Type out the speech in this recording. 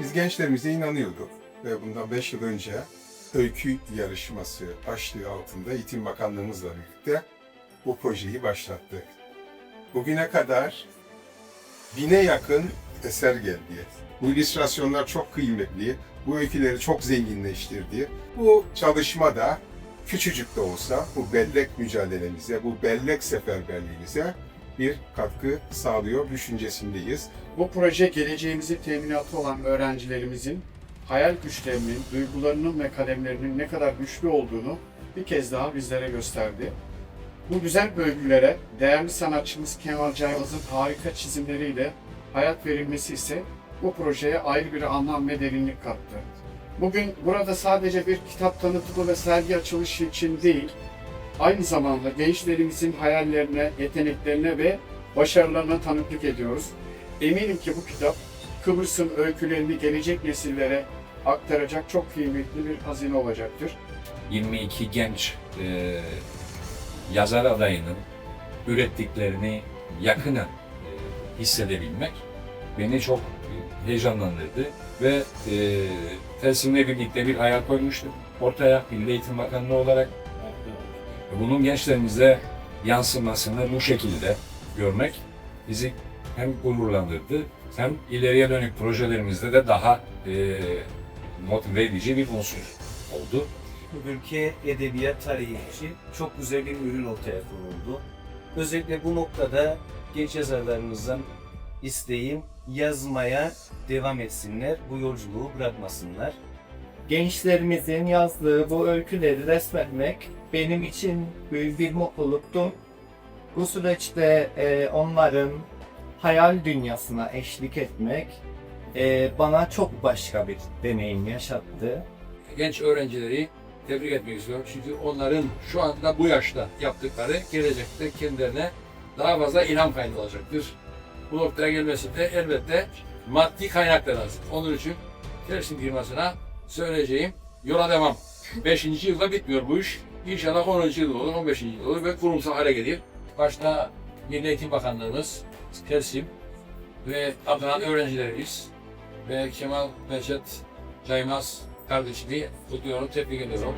Biz gençlerimize inanıyorduk ve bundan 5 yıl önce öykü yarışması başlığı altında Eğitim Bakanlığımızla birlikte bu projeyi başlattık. Bugüne kadar bine yakın eser geldi. Bu illüstrasyonlar çok kıymetli, bu öyküleri çok zenginleştirdi. Bu çalışmada küçücük de olsa bu bellek mücadelemize, bu bellek seferberliğimize bir katkı sağlıyor düşüncesindeyiz. Bu proje geleceğimizin teminatı olan öğrencilerimizin hayal güçlerinin, duygularının ve kalemlerinin ne kadar güçlü olduğunu bir kez daha bizlere gösterdi. Bu güzel bölgülere değerli sanatçımız Kemal Caymaz'ın harika çizimleriyle hayat verilmesi ise bu projeye ayrı bir anlam ve derinlik kattı. Bugün burada sadece bir kitap tanıtımı ve sergi açılışı için değil, aynı zamanda gençlerimizin hayallerine, yeteneklerine ve başarılarına tanıklık ediyoruz. Eminim ki bu kitap Kıbrıs'ın öykülerini gelecek nesillere aktaracak çok kıymetli bir hazine olacaktır. 22 genç e, yazar adayının ürettiklerini yakından e, hissedebilmek beni çok heyecanlandırdı ve e, Telsim'le birlikte bir hayal koymuştum ortaya Milli Eğitim Bakanlığı olarak. Bunun gençlerimize yansımasını bu şekilde görmek bizi hem gururlandırdı hem ileriye dönük projelerimizde de daha e, motive edici bir unsur oldu. ülke edebiyat tarihi için çok güzel bir ürün ortaya konuldu. Özellikle bu noktada genç yazarlarımızdan isteğim yazmaya devam etsinler, bu yolculuğu bırakmasınlar. Gençlerimizin yazdığı bu öyküleri resmetmek benim için büyük bir mutluluktu. Bu süreçte e, onların hayal dünyasına eşlik etmek e, bana çok başka bir deneyim yaşattı. genç öğrencileri tebrik etmek istiyorum. Çünkü onların şu anda bu yaşta yaptıkları gelecekte kendilerine daha fazla ilham kaynağı olacaktır. Bu noktaya gelmesinde elbette maddi kaynak da lazım. Onun için Tersin firmasına söyleyeceğim yola devam. 5. yılda bitmiyor bu iş. İnşallah 10. yıl olur, 15. yıl olur ve kurumsal hale gelir. Başta Milli Eğitim Bakanlığımız, Tersim ve Adnan öğrencilerimiz ve Kemal Behçet Caymaz kardeşimi kutluyorum, tebrik ediyorum.